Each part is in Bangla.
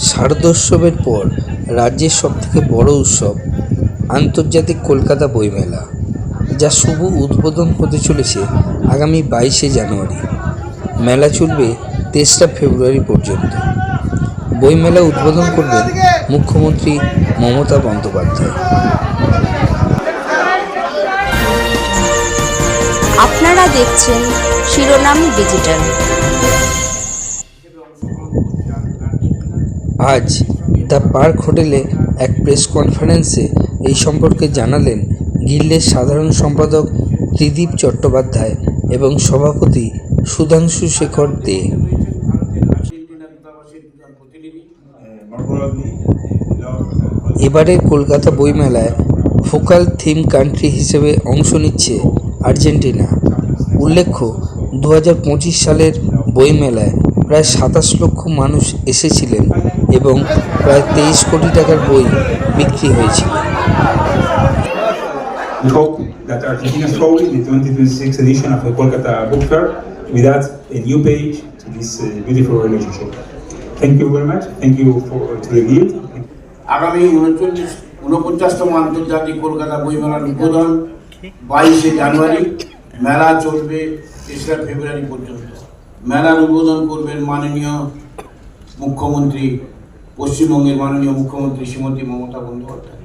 শারদোৎসবের পর রাজ্যের সবথেকে বড় উৎসব আন্তর্জাতিক কলকাতা বইমেলা, যা শুভ উদ্বোধন হতে চলেছে আগামী বাইশে জানুয়ারি। মেলা চলবে তেসরা ফেব্রুয়ারি পর্যন্ত। বইমেলা উদ্বোধন করবেন মুখ্যমন্ত্রী মমতা বন্দ্যোপাধ্যায়। আপনারা দেখছেন শিরোনাম ডিজিটাল। আজ দ্য পার্ক হোটেলে এক প্রেস কনফারেন্সে এই সম্পর্কে জানালেন গিল্ডের সাধারণ সম্পাদক ত্রিদীপ চট্টোপাধ্যায় এবং সভাপতি সুধাংশু শেখর দে। এবারের কলকাতা বইমেলায় ফোকাল থিম কান্ট্রি হিসেবে অংশ নিচ্ছে আর্জেন্টিনা। উল্লেখ্য দু হাজার পঁচিশ সালের বইমেলায় প্রায় সাতাশ লক্ষ মানুষ এসেছিলেন এবং প্রায় তেইশ কোটি টাকার বই বিক্রি হয়েছিল We hope that Argentina holding the 2026 edition of the Kolkata Book Fair will add a new page to this uh, beautiful relationship. Thank you very much. Thank you for to the guild. আগামী উনচল্লিশ উনপঞ্চাশতম আন্তর্জাতিক কলকাতা বইমেলার উদ্বোধন বাইশে জানুয়ারি মেলা চলবে তেসরা ফেব্রুয়ারি পর্যন্ত মেলার উদ্বোধন করবেন মাননীয় মুখ্যমন্ত্রী, পশ্চিমবঙ্গের মাননীয় মুখ্যমন্ত্রী শ্রীমতী মমতা বন্দ্যোপাধ্যায়।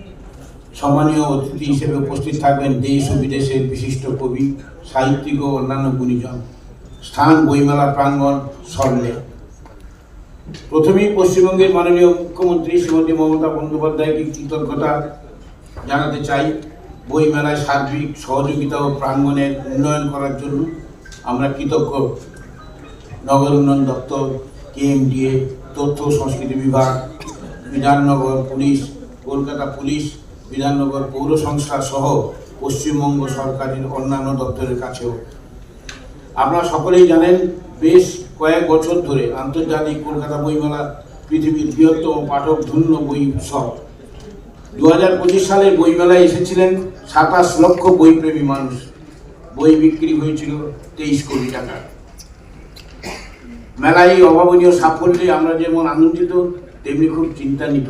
সম্মানীয় অতিথি হিসেবে উপস্থিত থাকবেন দেশ ও বিদেশের বিশিষ্ট কবি, সাহিত্যিক ও অন্যান্য গুণীজন। স্থান, বইমেলা, প্রাঙ্গণ সল্লে প্রথমেই পশ্চিমবঙ্গের মাননীয় মুখ্যমন্ত্রী শ্রীমতী মমতা বন্দ্যোপাধ্যায়কে কৃতজ্ঞতা জানাতে চাই। বইমেলায় সার্বিক সহযোগিতা ও প্রাঙ্গণের উন্নয়ন করার জন্য আমরা কৃতজ্ঞ। নগর উন্নয়ন দপ্তর, কেএমডিএ, তথ্য সংস্কৃতি বিভাগ, বিধাননগর পুলিশ, কলকাতা পুলিশ, বিধাননগর পৌর সংস্থা সহ পশ্চিমবঙ্গ সরকারের অন্যান্য দপ্তরের কাছেও। আপনারা সকলেই জানেন, বেশ কয়েক বছর ধরে আন্তর্জাতিক কলকাতা বইমেলা পৃথিবীর বৃহত্তম পাঠক ধন্য বই উৎসব। দু হাজার পঁচিশ সালের বইমেলায় এসেছিলেন সাতাশ লক্ষ বইপ্রেমী মানুষ। বই বিক্রি হয়েছিল তেইশ কোটি টাকা। মেলাই অভাবনীয় সাফল্যে আমরা যেমন আনন্দিত, তেমনি খুব চিন্তানিত।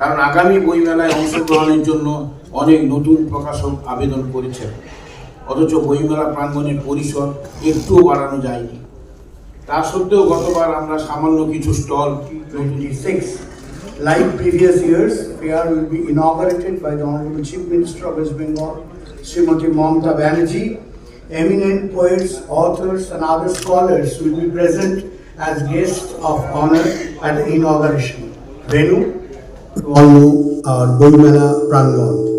কারণ আগামী বই মেলায় অংশগ্রহণের জন্য অনেক নতুন প্রকাশক আবেদন করেছে। অথচ বইমেলা প্রাঙ্গণের পরিসর একটু বাড়ানো যায়নি। তা সত্ত্বেও গতবার আমরা সামান্য কিছু stall like previous years, fair will be inaugurated by honourable chief minister of West Bengal, Shrimati Mamata Banerjee. Eminent poets authors and other scholars will be present as guest of honor at the inauguration. Venu to all uh, Prangon.